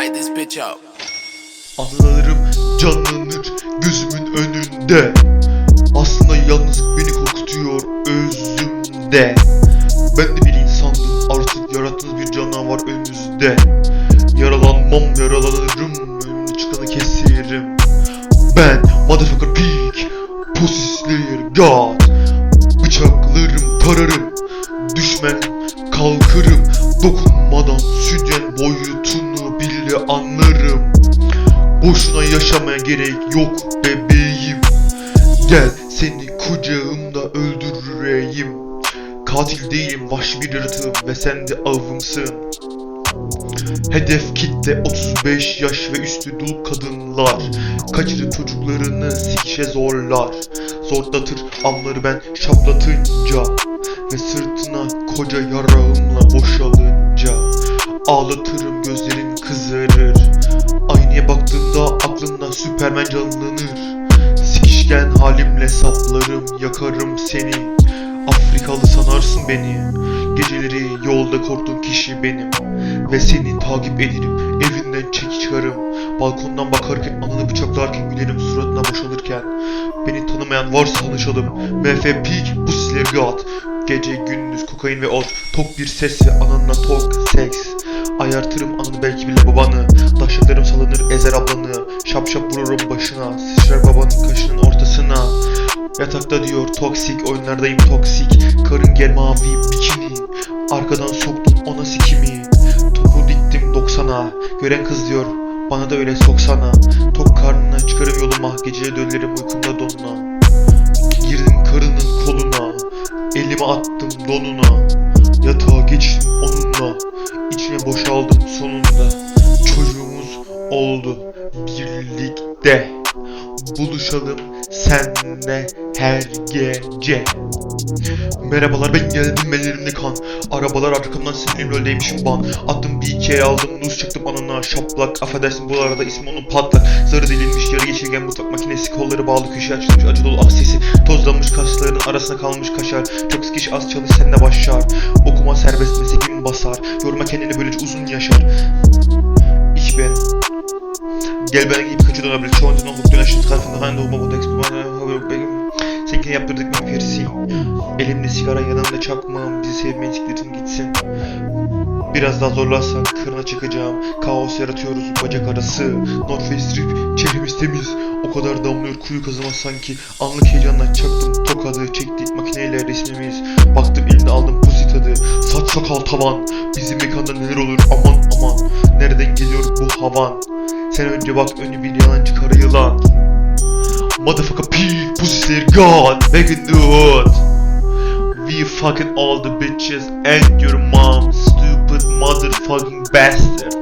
Light this bitch up. Anılarım canlanır gözümün önünde. Aslında yalnızlık beni korkutuyor özümde. Ben de bir insandım artık yarattığınız bir canavar önünüzde Yaralanmam yaralanırım önüne çıkanı keserim Ben motherfucker peak Pussy slayer god. Bıçaklarım tararım Boşuna yaşamaya gerek yok bebeğim. Gel seni kucağımda öldüreyim. Katil değilim vahşi bir yaratığım ve sen de avımsın. Hedef kitle 35 yaş ve üstü dul kadınlar. Kaçırıp çocuklarını sikişe zorlar. Zorlatır amları ben şaplatınca Ve sırtına koca yarağımla boşalınca. Ağlatırım gözlerin kızarır süpermen canlanır. Sikişken halimle saplarım yakarım seni. Afrikalı sanarsın beni. Geceleri yolda korktuğun kişi benim. Ve seni takip ederim Evinden çek çıkarım. Balkondan bakarken ananı bıçaklarken gülerim suratına boşalırken. Beni tanımayan varsa tanışalım. MF Peak bu sizleri God Gece gündüz kokain ve ot. Tok bir ses ve ananla tok seks Ayartırım ananı belki bile babanı. Daşaklarım salınır ezer ablanı. Şap şap vururum başına. Sıçrar babanın kaşının ortasına. Yatakta diyor toksik oyunlardayım toksik. Karın gel mavi bikini. Arkadan soktum ona sikimi. Topu diktim 90'a Gören kız diyor bana da öyle soksana. Tok karnına çıkarım yoluma. Geceye dönerim uykumda donuna. Girdim karının koluna. Elimi attım donuna İçine boşaldım sonunda. Çocuğumuz oldu birlikte. Buluşalım senle her gece. Merhabalar ben geldim. Ellerimde kan. Arabalar arkamdan sinirli öldeymişim ban Attım bir iki el aldım. Nuz çıktım anına şaplak. Affedersin bu arada ismi onun patlak. Zarı delinmiş yarı geçirgen mutfak makinesi. Kolları bağlı köşeye açılmış acı dolu ah sesi kasların arasına kalmış kaşar. Çok sıkış az çalış sen de başlar. Okuma serbest meslek gün basar? Yorma kendini böylece uzun yaşar. İş ben Gel bana gibi kaçı dönebilir Çoğun dön olduk dön aşırı tarafında Hani doğma bu tekst bana haber benim. Seninkini yaptırdık mı? Firsi Elimde sigara yanımda çakmağım. Bizi sevmeyin sikletin gitsin Biraz daha zorlarsan kırına çıkacağım. Kaos yaratıyoruz bacak arası. North Face Strip çevremiz temiz. O kadar damlıyor kuyu kazımaz sanki. Anlık heyecanla çaktım tokadı Çektik makineyle resmimiz. Baktım elinde aldım pusi tadı Saç sakal tavan. Bizim mekanda neler olur aman aman. Nereden geliyor bu havan? Sen önce bak önce bir yalancı kara yılan. Motherfucker peak pussy slayer god Back in the hood We fucking all the bitches and your mom stupid motherfucking bastard